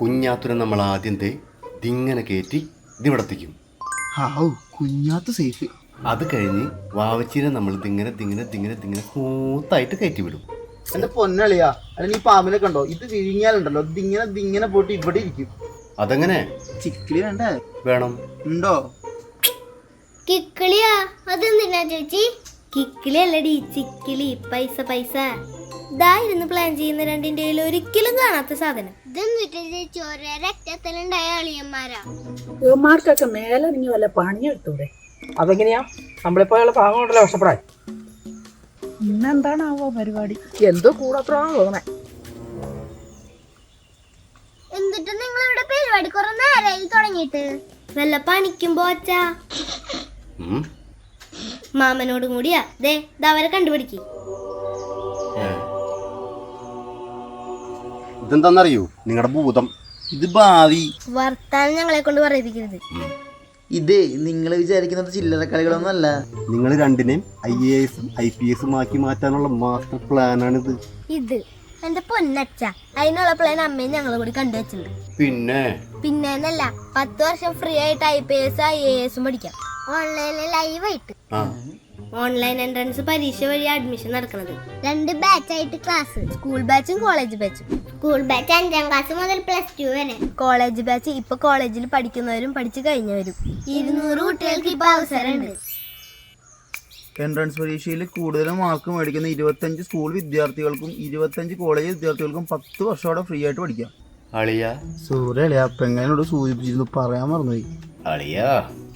കുഞ്ഞാത്തുനെ നമ്മൾ ആദ്യം ദേ ഇതിങ്ങനെ കയറ്റി ഇതിവിടത്തേക്കും. കുഞ്ഞാത്ത് കുഞ്ഞാത്ത സേഫ്. അത് കഴിഞ്ഞ് വാവച്ചീനെ നമ്മൾ ഇതിങ്ങനെ ഇതിങ്ങനെ ഇതിങ്ങനെ ഇതിങ്ങനെ സ്മൂത്തായിട്ട് കയറ്റി വിടും എന്റെ പൊന്നളിയാ അല്ലെങ്കിൽ നീ പാമ്പിനെ കണ്ടോ? ഇത് വിഴിഞ്ഞാലുണ്ടല്ലോ ഇതിങ്ങനെ ഇതിങ്ങനെ പോയിട്ട് ഇവിടെ ഇരിക്കും. അതെങ്ങനെ? ചിക്കിളി വേണ്ടേ? വേണം. ഉണ്ടോ? കിക്കിളിയാ അതെന്തിനാ ചേച്ചി? കിക്കിളി അല്ലടി ചിക്കിളി പൈസ പൈസ. ഇതായിരുന്നു പ്ലാൻ ചെയ്യുന്ന രണ്ടിന്റെ കയ്യിൽ ഒരിക്കലും കാണാത്ത സാധനം. ഇവന്മാർക്കൊക്കെ മേലിറങ്ങി വല്ല പണിയെടുത്തൂടെ അതെങ്ങനെയാ? നമ്മളിപ്പോഴുള്ള ഭാഗം കൊണ്ടല്ലോ കഷ്ടപ്പെടാൻ? ഇന്നെന്താണാവോ പരിപാടി? എന്തോ കൂടത്രാണോ തോന്നേ എന്നിട്ട് നിങ്ങൾ ഇവിടെ പരിപാടി കുറെ നേരമായി തുടങ്ങിയിട്ട്? വല്ല പണിക്കും പോച്ചാ. മാമനോടും കൂടിയാ. ദേ ദവരെ കണ്ടുപിടിക്ക്. ഇതെന്താണെന്നറിയോ നിങ്ങളുടെ ഭൂതം. ഇത് ഭാവി. വർത്താനം ഞങ്ങളെ കൊണ്ട് പറയിപ്പിക്കരുത്. ഇത് നിങ്ങൾ വിചാരിക്കുന്നത് ചില്ലറ കളികളൊന്നും അല്ല നിങ്ങൾ രണ്ടിനെയും ഐ എ എസും ഐ പി എസും ആക്കി മാറ്റാനുള്ള മാസ്റ്റർ പ്ലാനാണിത് ഇത് എന്റെ പൊന്നച്ച അതിനുള്ള പ്ലാൻ അമ്മയും ഞങ്ങൾ കൂടി കണ്ടുവച്ചിട്ടുണ്ട് പിന്നെ പിന്നെ? എന്നല്ല പത്ത് വർഷം ഫ്രീ ആയിട്ട് I P S I A എസും പഠിക്കാം. ഓൺലൈനിൽ ലൈവായിട്ട് ആ. ഓൺലൈൻ എൻട്രൻസ് പരീക്ഷ വഴി അഡ്മിഷൻ നടക്കുന്നത് രണ്ട് ബാച്ച് ആയിട്ട് ക്ലാസ് സ്കൂൾ ബാച്ചും കോളേജ് ബാച്ചും സ്കൂൾ ബാച്ച് അഞ്ചാം ക്ലാസ് മുതൽ പ്ലസ് ടു വരെ. കോളേജ് ബാച്ച് ഇപ്പൊ കോളേജിൽ പഠിക്കുന്നവരും പഠിച്ചു കഴിഞ്ഞവരും. ഇരുന്നൂറ് കുട്ടികൾക്ക് ഇപ്പൊ അവസരമുണ്ട്. എൻട്രൻസ് പരീക്ഷയിൽ കൂടുതൽ മാർക്ക് മേടിക്കുന്ന ഇരുപത്തഞ്ച് സ്കൂൾ വിദ്യാർത്ഥികൾക്കും ഇരുപത്തഞ്ച് കോളേജ് വിദ്യാർത്ഥികൾക്കും പത്ത് വർഷത്തോടെ ഫ്രീ ആയിട്ട് പഠിക്കാം. അളിയ. സൂര്യ അളിയ അപ്പങ്ങനോട് സൂചിപ്പിച്ചിരുന്നു പറയാൻ മറന്നുപോയി. അളിയ.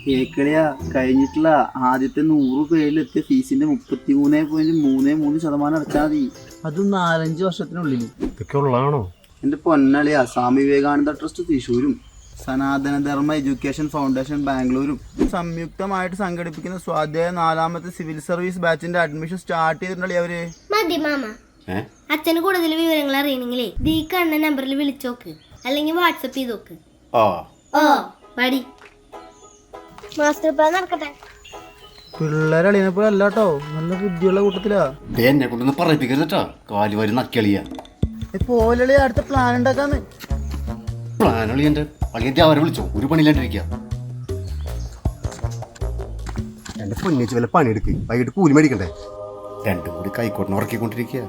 കേക്കളിയാ കഴിഞ്ഞിട്ടുള്ള ആദ്യത്തെ നൂറ് പേരിലെത്തിയ ഫീസിന്റെ മുപ്പത്തി മൂന്ന് പോയിന്റ് മൂന്ന് മൂന്ന് ശതമാനം അടച്ചാൽ മതി. അതും നാലഞ്ച് വർഷത്തിനുള്ളിൽ ഇതൊക്കെ ഉള്ളതാണോ? എന്റെ പൊന്നളിയ സ്വാമി വിവേകാനന്ദ ട്രസ്റ്റ് തൃശ്ശൂരും സനാതനധർമ്മ എഡ്യൂക്കേഷൻ ഫൗണ്ടേഷൻ ബാംഗ്ലൂരും. സംയുക്തമായിട്ട് സംഘടിപ്പിക്കുന്ന സ്വാധ്യായ നാലാമത്തെ സിവിൽ സർവീസ് ബാച്ചിന്റെ അഡ്മിഷൻ സ്റ്റാർട്ട് ചെയ്തിട്ടുണ്ടല്ലേ അവർ? മതി മാമ. അച്ഛന് കൂടുതൽ വിവരങ്ങൾ ദീ കണ്ണ നമ്പറിൽ വിളിച്ചോക്ക്. അല്ലെങ്കിൽ വാട്സപ്പ് ചെയ്ത് നോക്ക് ആ. ഓ പടി മാസ്റ്റർ പ്ലാൻ നടക്കട്ടെ. പിള്ളേരെ അളിയനെപ്പോലെ അല്ലാട്ടോ. നല്ല ബുദ്ധിയുള്ള കൂട്ടത്തിലാ. എന്നെ കൊണ്ടൊന്ന് പറയിപ്പിക്കരുതട്ടോ കാൽ വരി നക്കിയളിയ. പോലളി അടുത്ത പ്ലാൻ ഉണ്ടാക്കാന്ന്. പ്ലാൻ അളിയന്റെ അളിയന്റെ അവരെ വിളിച്ചോ. ഒരു പണിയില്ലാണ്ടിരിക്കുക എന്റെ പൊന്നിച്ച് വല്ല പണിയെടുക്ക്. വൈകിട്ട് കൂലി മേടിക്കണ്ടേ? രണ്ടും കൂടി കൈക്കോട്ടിന് ഉറക്കിക്കൊണ്ടിരിക്കുക